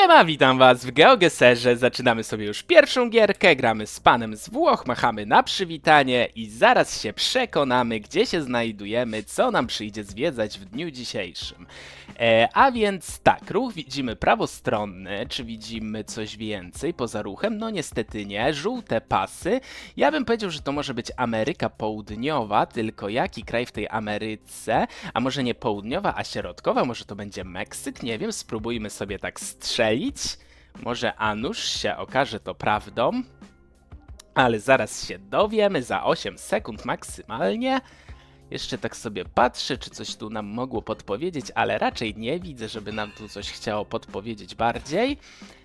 Siema, witam was w GeoGeserze. Zaczynamy sobie już pierwszą gierkę, gramy z panem z Włoch, machamy na przywitanie i zaraz się przekonamy, gdzie się znajdujemy, co nam przyjdzie zwiedzać w dniu dzisiejszym. E, a więc tak, ruch widzimy prawostronny, czy widzimy coś więcej poza ruchem? No niestety nie, żółte pasy. Ja bym powiedział, że to może być Ameryka Południowa, tylko jaki kraj w tej Ameryce? A może nie południowa, a środkowa? Może to będzie Meksyk? Nie wiem, spróbujmy sobie tak strzelić. Może a nuż się okaże to prawdą. Ale zaraz się dowiemy, za 8 sekund maksymalnie. Jeszcze tak sobie patrzę, czy coś tu nam mogło podpowiedzieć, ale raczej nie widzę, żeby nam tu coś chciało podpowiedzieć bardziej.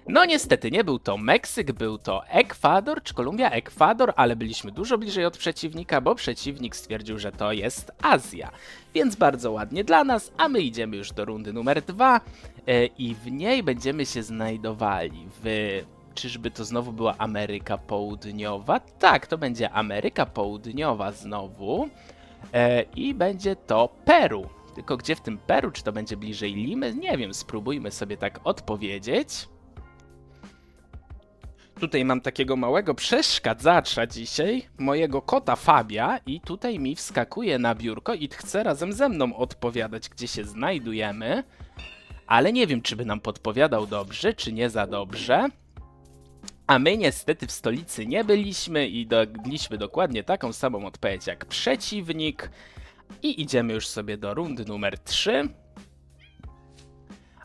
No niestety nie był to Meksyk, był to Ekwador czy Kolumbia, Ekwador, ale byliśmy dużo bliżej od przeciwnika, bo przeciwnik stwierdził, że to jest Azja. Więc bardzo ładnie dla nas, a my idziemy już do rundy numer dwa e, i w niej będziemy się znajdowali w Czyżby to znowu była Ameryka Południowa? Tak, to będzie Ameryka Południowa znowu. E, I będzie to Peru. Tylko gdzie w tym Peru? Czy to będzie bliżej Limy? Nie wiem, spróbujmy sobie tak odpowiedzieć. Tutaj mam takiego małego przeszkadzacza dzisiaj, mojego kota Fabia, i tutaj mi wskakuje na biurko i chce razem ze mną odpowiadać, gdzie się znajdujemy. Ale nie wiem, czy by nam podpowiadał dobrze, czy nie za dobrze. A my niestety w stolicy nie byliśmy i daliśmy dokładnie taką samą odpowiedź jak przeciwnik. I idziemy już sobie do rundy numer 3.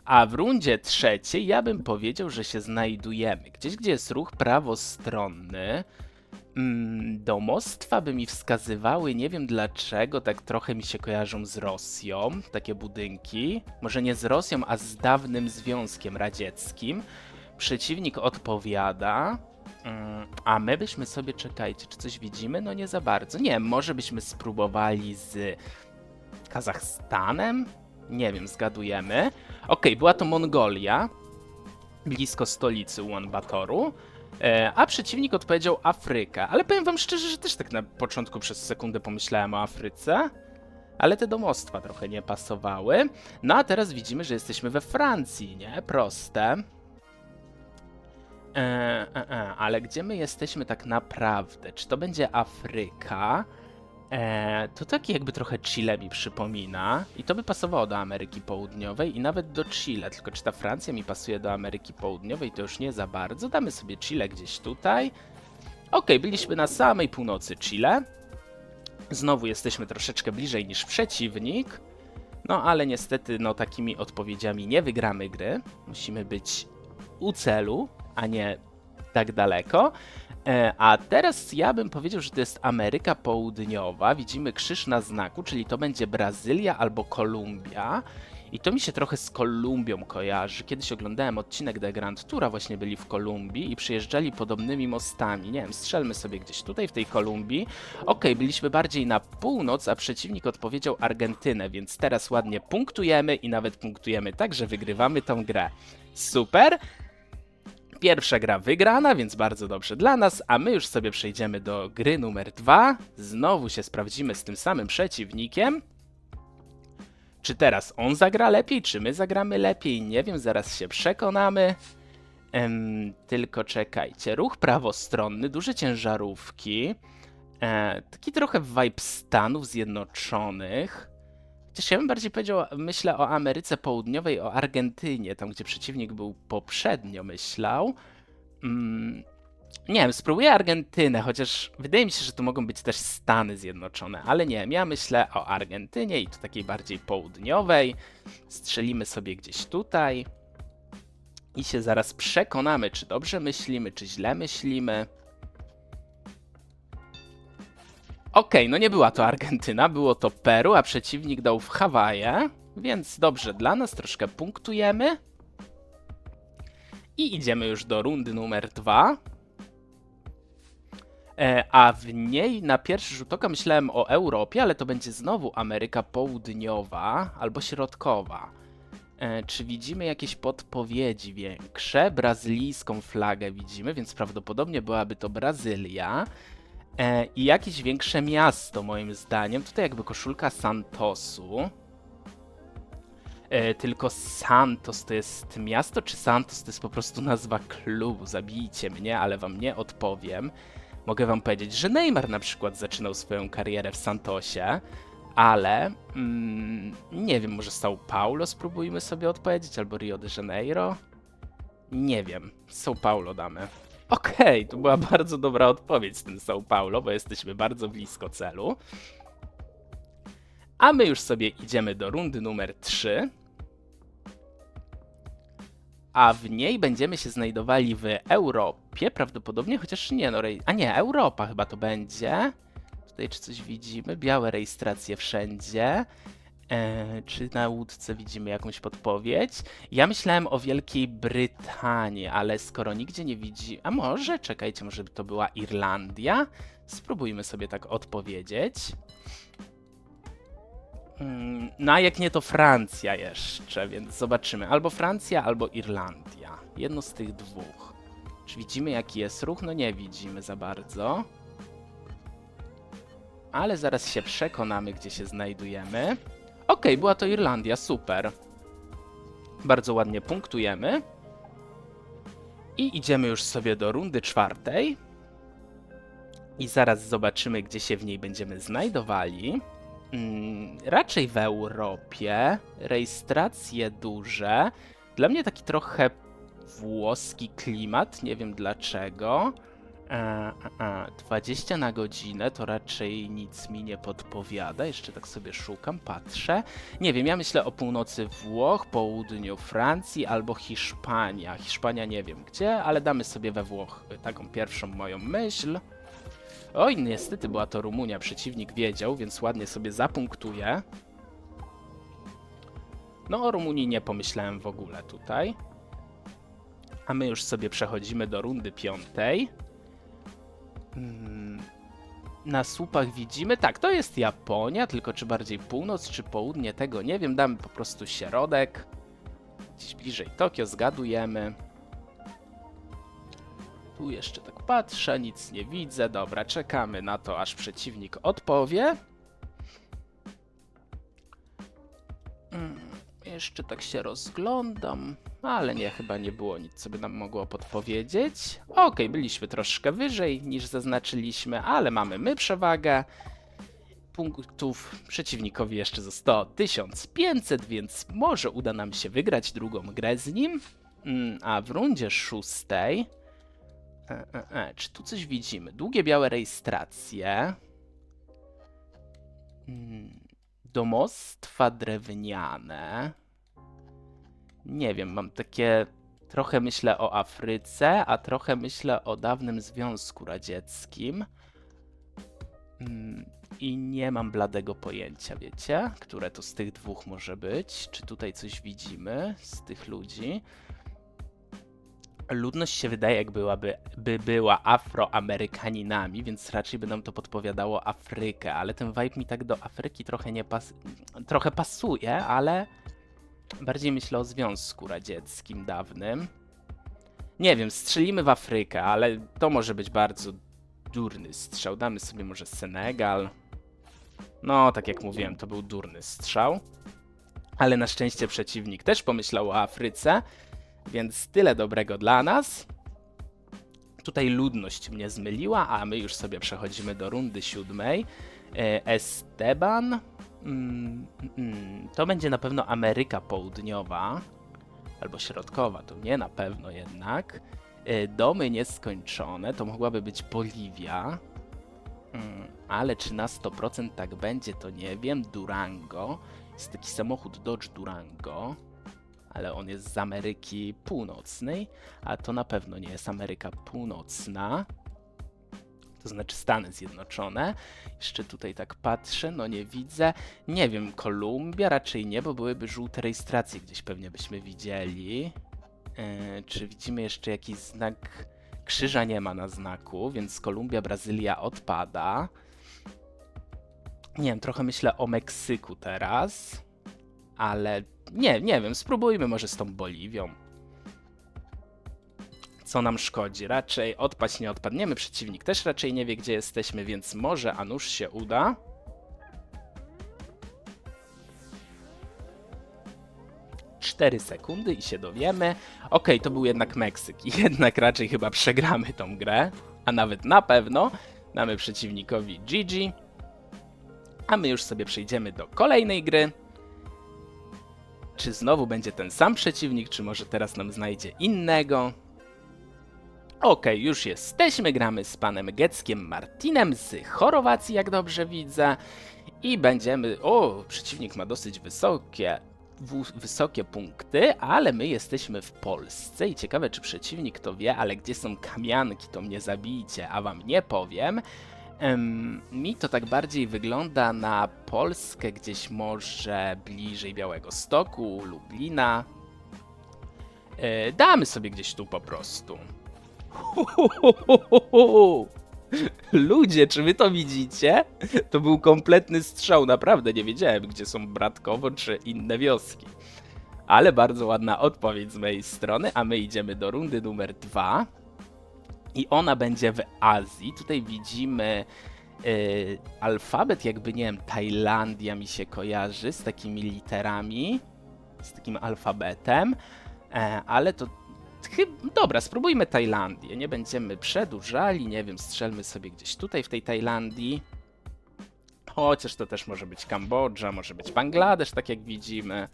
A w rundzie trzeciej ja bym powiedział, że się znajdujemy gdzieś, gdzie jest ruch prawostronny. Mm, domostwa by mi wskazywały, nie wiem dlaczego, tak trochę mi się kojarzą z Rosją, takie budynki. Może nie z Rosją, a z dawnym Związkiem Radzieckim. Przeciwnik odpowiada. mm, A my byśmy sobie, czekajcie, czy coś widzimy? No nie za bardzo. Nie, może byśmy spróbowali z Kazachstanem? Nie wiem, zgadujemy. Okej, była to Mongolia, blisko stolicy Ulaanbatoru. E, a przeciwnik odpowiedział Afryka. Ale powiem wam szczerze, że też tak na początku przez sekundę pomyślałem o Afryce. Ale te domostwa trochę nie pasowały. No a teraz widzimy, że jesteśmy we Francji, nie? Proste. E, e, e, ale gdzie my jesteśmy tak naprawdę? Czy to będzie Afryka? E, to taki jakby trochę Chile mi przypomina i to by pasowało do Ameryki Południowej i nawet do Chile, tylko czy ta Francja mi pasuje do Ameryki Południowej to już nie za bardzo. Damy sobie Chile gdzieś tutaj. Okej, byliśmy na samej północy Chile. Znowu jesteśmy troszeczkę bliżej niż przeciwnik. No ale niestety no takimi odpowiedziami nie wygramy gry. Musimy być u celu, a nie tak daleko. E, A teraz ja bym powiedział, że to jest Ameryka Południowa. Widzimy krzyż na znaku, czyli to będzie Brazylia albo Kolumbia. I to mi się trochę z Kolumbią kojarzy. Kiedyś oglądałem odcinek The Grand Toura, właśnie byli w Kolumbii i przyjeżdżali podobnymi mostami. Nie wiem, strzelmy sobie gdzieś tutaj w tej Kolumbii. Okej, byliśmy bardziej na północ, a przeciwnik odpowiedział Argentynę, więc teraz ładnie punktujemy i nawet punktujemy tak, że wygrywamy tą grę. Super! Pierwsza gra wygrana, więc bardzo dobrze dla nas, a my już sobie przejdziemy do gry numer dwa. Znowu się sprawdzimy z tym samym przeciwnikiem. Czy teraz on zagra lepiej, czy my zagramy lepiej? Nie wiem, zaraz się przekonamy. Em, tylko czekajcie. Ruch prawostronny, duże ciężarówki. E, taki trochę vibe Stanów Zjednoczonych. Chociaż ja bym bardziej powiedział, myślę o Ameryce Południowej, o Argentynie, tam gdzie przeciwnik był poprzednio, myślał. Mm, nie wiem, spróbuję Argentynę, chociaż wydaje mi się, że tu mogą być też Stany Zjednoczone, ale nie wiem, ja myślę o Argentynie i tu takiej bardziej południowej. Strzelimy sobie gdzieś tutaj i się zaraz przekonamy, czy dobrze myślimy, czy źle myślimy. Okej, no nie była to Argentyna, było to Peru, a przeciwnik dał w Hawaje, więc dobrze dla nas, troszkę punktujemy. I idziemy już do rundy numer dwa. E, a w niej na pierwszy rzut oka myślałem o Europie, ale to będzie znowu Ameryka Południowa albo Środkowa. E, czy widzimy jakieś podpowiedzi większe? Brazylijską flagę widzimy, więc prawdopodobnie byłaby to Brazylia. E, I jakieś większe miasto, moim zdaniem. Tutaj jakby koszulka Santosu. E, tylko Santos to jest miasto, czy Santos to jest po prostu nazwa klubu? Zabijcie mnie, ale wam nie odpowiem. Mogę wam powiedzieć, że Neymar na przykład zaczynał swoją karierę w Santosie, ale mm, nie wiem, może São Paulo spróbujmy sobie odpowiedzieć, albo Rio de Janeiro. Nie wiem, São Paulo damy. Okej, to była bardzo dobra odpowiedź z tym São Paulo, bo jesteśmy bardzo blisko celu. A my już sobie idziemy do rundy numer 3. A w niej będziemy się znajdowali w Europie, prawdopodobnie, chociaż nie, no, a nie, Europa chyba to będzie. Tutaj czy coś widzimy? Białe rejestracje wszędzie. E, czy na łódce widzimy jakąś podpowiedź? Ja myślałem o Wielkiej Brytanii, ale skoro nigdzie nie widzi... A może? Czekajcie, może to była Irlandia? Spróbujmy sobie tak odpowiedzieć. Mm, No a jak nie, to Francja jeszcze, więc zobaczymy. Albo Francja, albo Irlandia. Jedno z tych dwóch. Czy widzimy jaki jest ruch? No nie widzimy za bardzo. Ale zaraz się przekonamy, gdzie się znajdujemy. Okej, była to Irlandia, super. Bardzo ładnie punktujemy. I idziemy już sobie do rundy czwartej. I zaraz zobaczymy, gdzie się w niej będziemy znajdowali. Mm, raczej w Europie. Rejestracje duże. Dla mnie taki trochę włoski klimat, nie wiem dlaczego. E, e, e, 20 na godzinę to raczej nic mi nie podpowiada. Jeszcze tak sobie szukam, patrzę. Nie wiem, ja myślę o północy Włoch, południu Francji albo Hiszpania. Hiszpania nie wiem gdzie, ale damy sobie we Włoch taką pierwszą moją myśl. Oj, niestety była to Rumunia, przeciwnik wiedział, więc ładnie sobie zapunktuję. No o Rumunii nie pomyślałem w ogóle tutaj. A my już sobie przechodzimy do rundy piątej. Mm, Na słupach widzimy, tak, to jest Japonia, tylko czy bardziej północ, czy południe, tego nie wiem, damy po prostu środek. Gdzieś bliżej Tokio, zgadujemy. Tu jeszcze tak patrzę, nic nie widzę. Dobra, czekamy na to, aż przeciwnik odpowie. Jeszcze tak się rozglądam, ale nie, chyba nie było nic, co by nam mogło podpowiedzieć. Okej, byliśmy troszkę wyżej niż zaznaczyliśmy, ale mamy my przewagę. Punktów przeciwnikowi jeszcze zostało 1500, więc może uda nam się wygrać drugą grę z nim. Mm, A w rundzie szóstej E, e, e, czy tu coś widzimy? Długie białe rejestracje. Mm, Domostwa drewniane. Nie wiem, mam takie. Trochę myślę o Afryce, a trochę myślę o dawnym Związku Radzieckim. Mm, I nie mam bladego pojęcia, wiecie, które to z tych dwóch może być. Czy tutaj coś widzimy z tych ludzi? ludność się wydaje, jak byłaby, by była afroamerykaninami, więc raczej by nam to podpowiadało Afrykę, ale ten vibe mi tak do Afryki trochę nie pas trochę pasuje, ale bardziej myślę o Związku Radzieckim dawnym. Nie wiem, strzelimy w Afrykę, ale to może być bardzo durny strzał. Damy sobie może Senegal. No, tak jak mówiłem, to był durny strzał. Ale na szczęście przeciwnik też pomyślał o Afryce, więc tyle dobrego dla nas. Tutaj ludność mnie zmyliła, a my już sobie przechodzimy do rundy siódmej. E, Esteban. Mm, mm, to będzie na pewno Ameryka Południowa albo Środkowa, to nie na pewno jednak. E, Domy nieskończone to mogłaby być Boliwia. Mm, ale czy na 100% tak będzie, to nie wiem. Durango. Jest taki samochód Dodge Durango ale on jest z Ameryki Północnej, a to na pewno nie jest Ameryka Północna. To znaczy Stany Zjednoczone. Jeszcze tutaj tak patrzę, no nie widzę. Nie wiem, Kolumbia raczej nie, bo byłyby żółte rejestracje, gdzieś pewnie byśmy widzieli. Yy, czy widzimy jeszcze jakiś znak? Krzyża nie ma na znaku, więc Kolumbia, Brazylia odpada. Nie wiem, trochę myślę o Meksyku teraz, ale nie, nie wiem, spróbujmy może z tą Boliwią. Co nam szkodzi? Raczej odpaść nie odpadniemy, przeciwnik też raczej nie wie, gdzie jesteśmy, więc może a nuż się uda. 4 sekundy i się dowiemy. Okej, to był jednak Meksyk jednak raczej chyba przegramy tą grę, a nawet na pewno damy przeciwnikowi GG. A my już sobie przejdziemy do kolejnej gry. Czy znowu będzie ten sam przeciwnik, czy może teraz nam znajdzie innego? Okej, już jesteśmy, gramy z panem Geckiem Martinem z Chorwacji, jak dobrze widzę. I będziemy... O, przeciwnik ma dosyć wysokie, wysokie punkty, ale my jesteśmy w Polsce i ciekawe, czy przeciwnik to wie, ale gdzie są kamianki, to mnie zabijcie, a wam nie powiem. Em, mi to tak bardziej wygląda na Polskę, gdzieś może bliżej Białego Stoku, Lublina. E, damy sobie gdzieś tu po prostu. Ludzie, czy wy to widzicie? To był kompletny strzał, naprawdę nie wiedziałem, gdzie są Bratkowo czy inne wioski. Ale bardzo ładna odpowiedź z mojej strony, a my idziemy do rundy numer dwa. I ona będzie w Azji. Tutaj widzimy y, alfabet, jakby nie wiem, Tajlandia mi się kojarzy z takimi literami, z takim alfabetem, e, ale to. Dobra, spróbujmy Tajlandię. Nie będziemy przedłużali, nie wiem, strzelmy sobie gdzieś tutaj w tej Tajlandii. Chociaż to też może być Kambodża, może być Bangladesz, tak jak widzimy.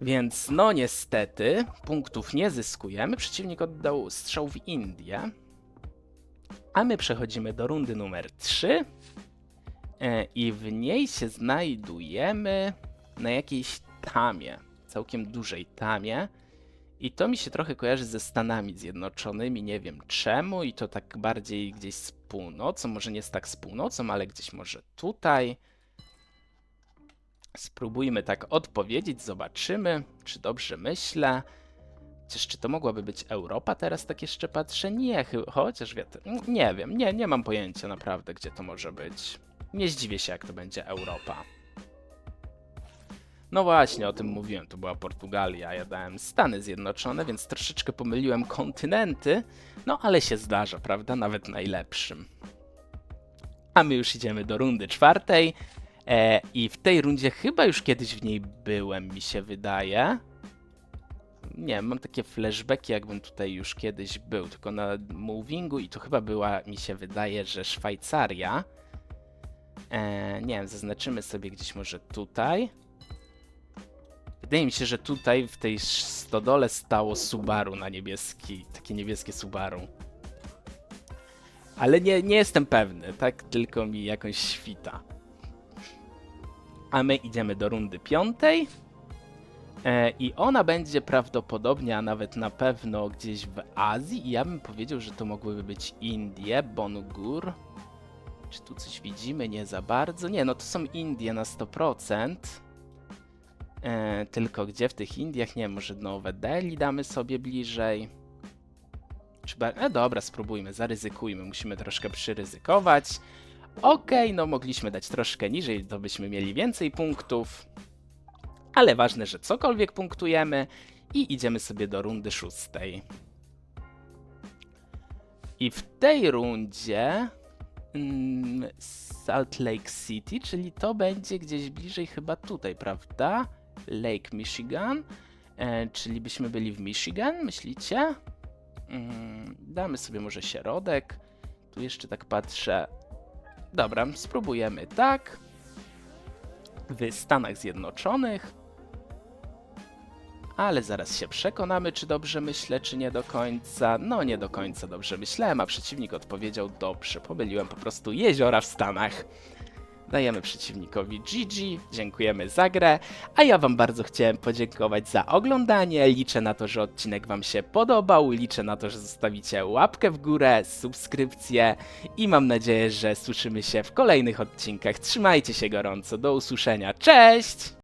Więc no niestety, punktów nie zyskujemy. Przeciwnik oddał strzał w Indię. A my przechodzimy do rundy numer 3. E, I w niej się znajdujemy na jakiejś tamie. Całkiem dużej tamie. I to mi się trochę kojarzy ze Stanami Zjednoczonymi, nie wiem czemu, i to tak bardziej gdzieś z północą, może nie jest tak z północą, ale gdzieś może tutaj. Spróbujmy tak odpowiedzieć, zobaczymy, czy dobrze myślę. Chociaż czy to mogłaby być Europa teraz, tak jeszcze patrzę? Nie, chociaż wiatr... nie wiem, nie, nie mam pojęcia naprawdę, gdzie to może być. Nie zdziwię się, jak to będzie Europa. No właśnie, o tym mówiłem, to była Portugalia, ja dałem Stany Zjednoczone, więc troszeczkę pomyliłem kontynenty, no ale się zdarza, prawda, nawet najlepszym. A my już idziemy do rundy czwartej e, i w tej rundzie chyba już kiedyś w niej byłem, mi się wydaje. Nie, mam takie flashbacki, jakbym tutaj już kiedyś był, tylko na movingu i to chyba była, mi się wydaje, że Szwajcaria. E, nie wiem, zaznaczymy sobie gdzieś może tutaj. Wydaje mi się, że tutaj w tej stodole stało Subaru na niebieski, takie niebieskie Subaru. Ale nie, nie jestem pewny, tak tylko mi jakoś świta. A my idziemy do rundy piątej. E, I ona będzie prawdopodobnie, a nawet na pewno gdzieś w Azji. I ja bym powiedział, że to mogłyby być Indie, Bongur. Czy tu coś widzimy? Nie za bardzo. Nie, no to są Indie na 100%. E, tylko gdzie w tych Indiach? Nie może Nowe Delhi damy sobie bliżej. Czy e, dobra, spróbujmy, zaryzykujmy, musimy troszkę przyryzykować. Okej, no mogliśmy dać troszkę niżej, to byśmy mieli więcej punktów. Ale ważne, że cokolwiek punktujemy i idziemy sobie do rundy szóstej. I w tej rundzie mm, Salt Lake City, czyli to będzie gdzieś bliżej chyba tutaj, prawda? Lake Michigan, e, czyli byśmy byli w Michigan, myślicie? Mm, damy sobie może środek. Tu jeszcze tak patrzę. Dobra, spróbujemy tak. W Stanach Zjednoczonych. Ale zaraz się przekonamy, czy dobrze myślę, czy nie do końca. No, nie do końca dobrze myślałem, a przeciwnik odpowiedział dobrze. Pomyliłem po prostu jeziora w Stanach. Dajemy przeciwnikowi GG, dziękujemy za grę, a ja Wam bardzo chciałem podziękować za oglądanie. Liczę na to, że odcinek Wam się podobał, liczę na to, że zostawicie łapkę w górę, subskrypcję i mam nadzieję, że słyszymy się w kolejnych odcinkach. Trzymajcie się gorąco, do usłyszenia, cześć!